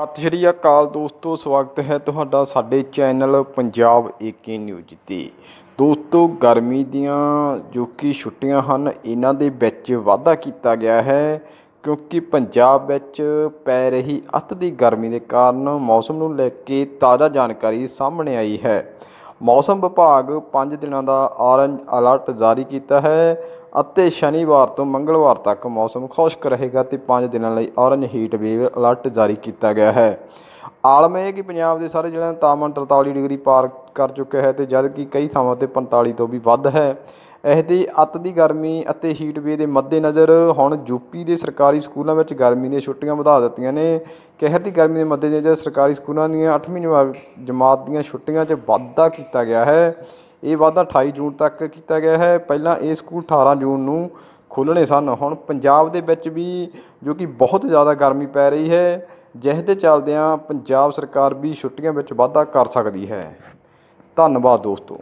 ਸਤਿ ਸ਼੍ਰੀ ਅਕਾਲ ਦੋਸਤੋ, ਸਵਾਗਤ ਹੈ ਤੁਹਾਡਾ ਸਾਡੇ ਚੈਨਲ ਪੰਜਾਬ ਏਕੇ ਨਿਊਜ਼ ਤੇ। ਦੋਸਤੋ, ਗਰਮੀ ਦੀਆਂ ਜੋ ਕਿ ਛੁੱਟੀਆਂ ਹਨ, ਇਹਨਾਂ ਦੇ ਵਿੱਚ ਵਾਧਾ ਕੀਤਾ ਗਿਆ ਹੈ ਕਿਉਂਕਿ ਪੰਜਾਬ ਵਿੱਚ ਪੈ ਰਹੀ ਅਤਿ ਦੀ ਗਰਮੀ ਦੇ ਕਾਰਨ ਮੌਸਮ ਨੂੰ ਲੈ ਕੇ ਤਾਜ਼ਾ ਜਾਣਕਾਰੀ ਸਾਹਮਣੇ ਆਈ ਹੈ। ਮੌਸਮ ਵਿਭਾਗ 5 ਦਿਨਾਂ ਦਾ ਔਰੰਜ ਅਲਰਟ ਜਾਰੀ ਕੀਤਾ ਹੈ। ਅਤੇ ਸ਼ਨੀਵਾਰ ਤੋਂ ਮੰਗਲਵਾਰ ਤੱਕ ਮੌਸਮ ਖੁਸ਼ਕ ਰਹੇਗਾ ਤੇ ਪੰਜ ਦਿਨਾਂ ਲਈ ਔਰੰਜ ਹੀਟ ਵੇਵ ਅਲਰਟ ਜਾਰੀ ਕੀਤਾ ਗਿਆ ਹੈ। ਆਲਮ ਇਹ ਕਿ ਪੰਜਾਬ ਦੇ ਸਾਰੇ ਜ਼ਿਲ੍ਹਿਆਂ ਦਾ ਤਾਪਮਾਨ 43 ਡਿਗਰੀ ਪਾਰ ਕਰ ਚੁੱਕਿਆ ਹੈ ਤੇ ਜਦਕਿ ਕਈ ਥਾਵਾਂ ਤੇ 45 ਤੋਂ ਵੀ ਵੱਧ ਹੈ। ਇਹਦੀ ਅੱਤ ਦੀ ਗਰਮੀ ਅਤੇ ਹੀਟ ਵੇਵ ਦੇ ਮੱਦੇਨਜ਼ਰ ਹੁਣ ਯੂਪੀ ਦੇ ਸਰਕਾਰੀ ਸਕੂਲਾਂ ਵਿੱਚ ਗਰਮੀ ਦੀਆਂ ਛੁੱਟੀਆਂ ਵਧਾ ਦਿੱਤੀਆਂ ਨੇ। ਕਹਿਰ ਦੀ ਗਰਮੀ ਦੇ ਮੱਦੇਨਜ਼ਰ ਸਰਕਾਰੀ ਸਕੂਲਾਂ ਦੀਆਂ 8ਵੀਂ ਜਮਾ- ਜਮਾਤ ਦੀਆਂ ਛੁੱਟੀਆਂ 'ਚ ਵਾਧਾ ਕੀਤਾ ਗਿਆ ਹੈ। ਇਹ ਵਾਧਾ 28 ਜੂਨ ਤੱਕ ਕੀਤਾ ਗਿਆ ਹੈ। ਪਹਿਲਾਂ ਇਹ ਸਕੂਲ 18 ਜੂਨ ਨੂੰ ਖੁੱਲ੍ਹਣੇ ਸਨ। ਹੁਣ ਪੰਜਾਬ ਦੇ ਵਿੱਚ ਵੀ, ਜੋ ਕਿ ਬਹੁਤ ਜ਼ਿਆਦਾ ਗਰਮੀ ਪੈ ਰਹੀ ਹੈ ਜਿਸ ਦੇ ਚੱਲਦਿਆਂ ਪੰਜਾਬ ਸਰਕਾਰ ਵੀ ਛੁੱਟੀਆਂ ਵਿੱਚ ਵਾਧਾ ਕਰ ਸਕਦੀ ਹੈ। ਧੰਨਵਾਦ ਦੋਸਤੋ।